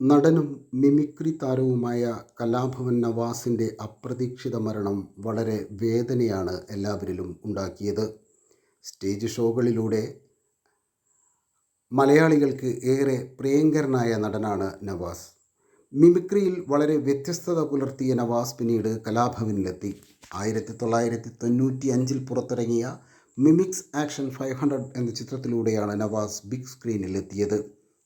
നടനും മിമിക്രി താരവുമായ കലാഭവൻ നവാസിന്റെ അപ്രതീക്ഷിത മരണം വളരെ വേദനയാണ് എല്ലാവരിലും ഉണ്ടാക്കിയത്. സ്റ്റേജ് ഷോകളിലൂടെ മലയാളികൾക്ക് ഏറെ പ്രിയങ്കരനായ നടനാണ് നവാസ്. മിമിക്രിയിൽ വളരെ വ്യത്യസ്തത പുലർത്തിയ നവാസ് പിന്നീട് കലാഭവനിലെത്തി. ആയിരത്തി തൊള്ളായിരത്തി തൊണ്ണൂറ്റി അഞ്ചിൽ പുറത്തിറങ്ങിയ മിമിക്സ് ആക്ഷൻ ഫൈവ് ഹൺഡ്രഡ് എന്ന ചിത്രത്തിലൂടെയാണ് Navas big സ്ക്രീനിലെത്തിയത്.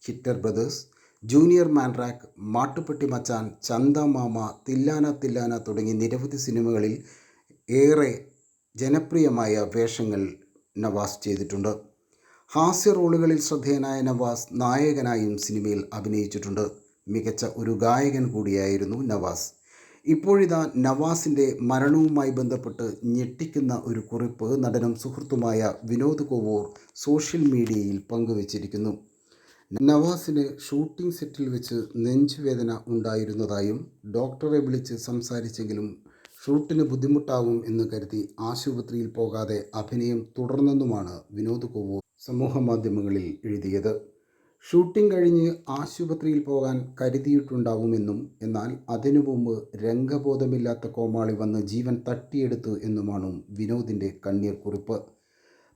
Hitler brothers junior Mandrake Mattupetti Machan Chandamama തില്ലാന തില്ലാന തുടങ്ങി നിരവധി സിനിമകളിൽ ഏറെ ജനപ്രിയമായ വേഷങ്ങൾ നവാസ് ചെയ്തിട്ടുണ്ട്. ഹാസ്യ റോളുകളിൽ ശ്രദ്ധേയനായ നവാസ് നായകനായും സിനിമയിൽ അഭിനയിച്ചിട്ടുണ്ട്. മികച്ച ഒരു ഗായകൻ കൂടിയായിരുന്നു നവാസ്. ഇപ്പോഴിതാ നവാസിന്റെ മരണവുമായി ബന്ധപ്പെട്ട് ഞെട്ടിക്കുന്ന ഒരു കുറിപ്പ് നടനും സുഹൃത്തുമായ വിനോദ് കോവൂർ സോഷ്യൽ മീഡിയയിൽ പങ്കുവച്ചിരിക്കുന്നു. നവാസിന് ഷൂട്ടിംഗ് സെറ്റിൽ വെച്ച് നെഞ്ചുവേദന ഉണ്ടായിരുന്നതായും ഡോക്ടറെ വിളിച്ച് സംസാരിച്ചെങ്കിലും ഷൂട്ടിന് ബുദ്ധിമുട്ടാകും എന്ന് കരുതി ആശുപത്രിയിൽ പോകാതെ അഭിനയം തുടർന്നെന്നുമാണ് വിനോദ് കോവൂർ സമൂഹമാധ്യമങ്ങളിൽ എഴുതിയത്. ഷൂട്ടിംഗ് കഴിഞ്ഞ് ആശുപത്രിയിൽ പോകാൻ കരുതിയിട്ടുണ്ടാവുമെന്നും എന്നാൽ അതിനു മുമ്പ് രംഗബോധമില്ലാത്ത കോമാളി വന്ന് ജീവൻ തട്ടിയെടുത്തു എന്നുമാണ് വിനോദിന്റെ കണ്ണീർ കുറിപ്പ്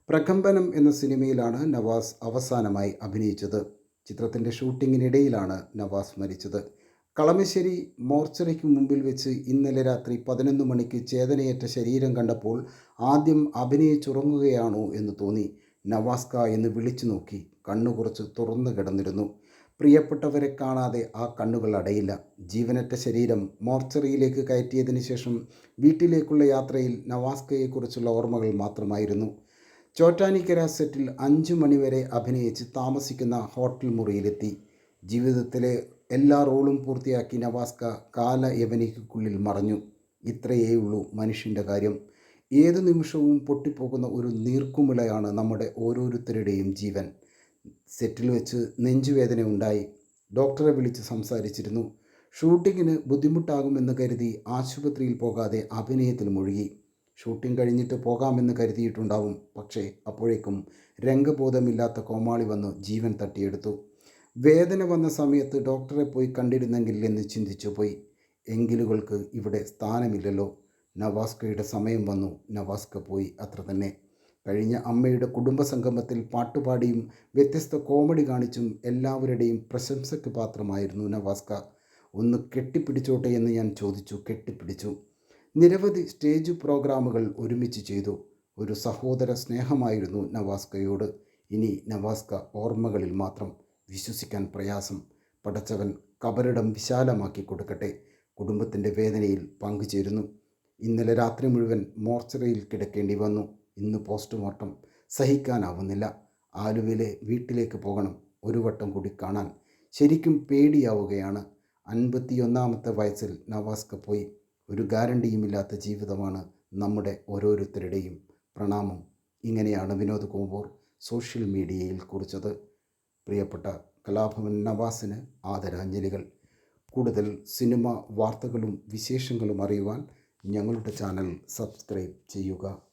പ്രകമ്പനം എന്ന സിനിമയിലാണ് നവാസ് അവസാനമായി അഭിനയിച്ചത്. ചിത്രത്തിന്റെ ഷൂട്ടിങ്ങിനിടയിലാണ് നവാസ് മരിച്ചത്. കളമശ്ശേരി മോർച്ചറിക്ക് മുമ്പിൽ വെച്ച് ഇന്നലെ രാത്രി പതിനൊന്ന് മണിക്ക് ചേതനയേറ്റ ശരീരം കണ്ടപ്പോൾ ആദ്യം അഭിനയിച്ചുറങ്ങുകയാണോ എന്ന് തോന്നി. നവാസ്ക എന്ന് വിളിച്ചു നോക്കി. കണ്ണു കുറച്ച് തുറന്നു കിടന്നിരുന്നു. പ്രിയപ്പെട്ടവരെ കാണാതെ ആ കണ്ണുകൾ അടയില്ല. ജീവനറ്റ ശരീരം മോർച്ചറിയിലേക്ക് കയറ്റിയതിന് ശേഷം വീട്ടിലേക്കുള്ള യാത്രയിൽ നവാസ്കയെക്കുറിച്ചുള്ള ഓർമ്മകൾ മാത്രമായിരുന്നു. ചോറ്റാനിക്കര സെറ്റിൽ അഞ്ചു മണിവരെ അഭിനയിച്ച് താമസിക്കുന്ന ഹോട്ടൽ മുറിയിലെത്തി. ജീവിതത്തിലെ എല്ലാ റോളും പൂർത്തിയാക്കി നവാസ്ക കാല യവനിക്കുള്ളിൽ മറഞ്ഞു. ഇത്രയേ ഉള്ളൂ മനുഷ്യന്റെ കാര്യം. ഏത് നിമിഷവും പൊട്ടിപ്പോകുന്ന ഒരു നീർക്കുമിളയാണ് നമ്മുടെ ഓരോരുത്തരുടെയും ജീവൻ. സെറ്റിൽ വെച്ച് നെഞ്ചുവേദന ഉണ്ടായി. ഡോക്ടറെ വിളിച്ച് സംസാരിച്ചിരുന്നു. ഷൂട്ടിങ്ങിന് ബുദ്ധിമുട്ടാകുമെന്ന് കരുതി ആശുപത്രിയിൽ പോകാതെ അഭിനയത്തിൽ മുഴുകി. ഷൂട്ടിംഗ് കഴിഞ്ഞിട്ട് പോകാമെന്ന് കരുതിയിട്ടുണ്ടാവും. പക്ഷേ അപ്പോഴേക്കും രംഗബോധമില്ലാത്ത കോമാളി വന്ന് ജീവൻ തട്ടിയെടുത്തു. വേദന വന്ന സമയത്ത് ഡോക്ടറെ പോയി കണ്ടിരുന്നെങ്കിൽ എന്ന് ചിന്തിച്ചു പോയി. എങ്കിലുകൾക്ക് ഇവിടെ സ്ഥാനമില്ലല്ലോ. നവാസ്കയുടെ സമയം വന്നു. നവാസ്ക പോയി അത്ര തന്നെ. കഴിഞ്ഞ അമ്മയുടെ കുടുംബസംഗമത്തിൽ പാട്ടുപാടിയും വ്യത്യസ്ത കോമഡി കാണിച്ചും എല്ലാവരുടെയും പ്രശംസയ്ക്ക് പാത്രമായിരുന്നു നവാസ്ക. ഒന്ന് കെട്ടിപ്പിടിച്ചോട്ടെ എന്ന് ഞാൻ ചോദിച്ചു. കെട്ടിപ്പിടിച്ചു. നിരവധി സ്റ്റേജ് പ്രോഗ്രാമുകൾ ഒരുമിച്ച് ചെയ്തു. ഒരു സഹോദര സ്നേഹമായിരുന്നു നവാസ്കയോട്. ഇനി നവാസ്ക ഓർമ്മകളിൽ മാത്രം വിശ്വസിക്കാൻ പ്രയാസം. പടച്ചവൻ കബറിടം വിശാലമാക്കി കൊടുക്കട്ടെ. കുടുംബത്തിന്റെ വേദനയിൽ പങ്കുചേരുന്നു. ഇന്നലെ രാത്രി മുഴുവൻ മോർച്ചറിയിൽ കിടക്കേണ്ടി വന്നു. ഇന്ന് പോസ്റ്റ്മോർട്ടം സഹിക്കാനാവുന്നില്ല. ആലുവയിലെ വീട്ടിലേക്ക് പോകണം. ഒരു വട്ടം കൂടി കാണാൻ ശരിക്കും പേടിയാവുകയാണ്. അൻപത്തിയൊന്നാമത്തെ വയസ്സിൽ നവാസ്ക പോയി. ഒരു ഗ്യാരണ്ടിയുമില്ലാത്ത ജീവിതമാണ് നമ്മുടെ ഓരോരുത്തരുടെയും പ്രണാമം. ഇങ്ങനെയാണ് വിനോദ് കുമാർ സോഷ്യൽ മീഡിയയിൽ കുറിച്ചത്. പ്രിയപ്പെട്ട കലാഭവൻ നവാസിന് ആദരാഞ്ജലികൾ. കൂടുതൽ സിനിമ വാർത്തകളും വിശേഷങ്ങളും അറിയുവാൻ ഞങ്ങളുടെ ചാനൽ സബ്സ്ക്രൈബ് ചെയ്യുക.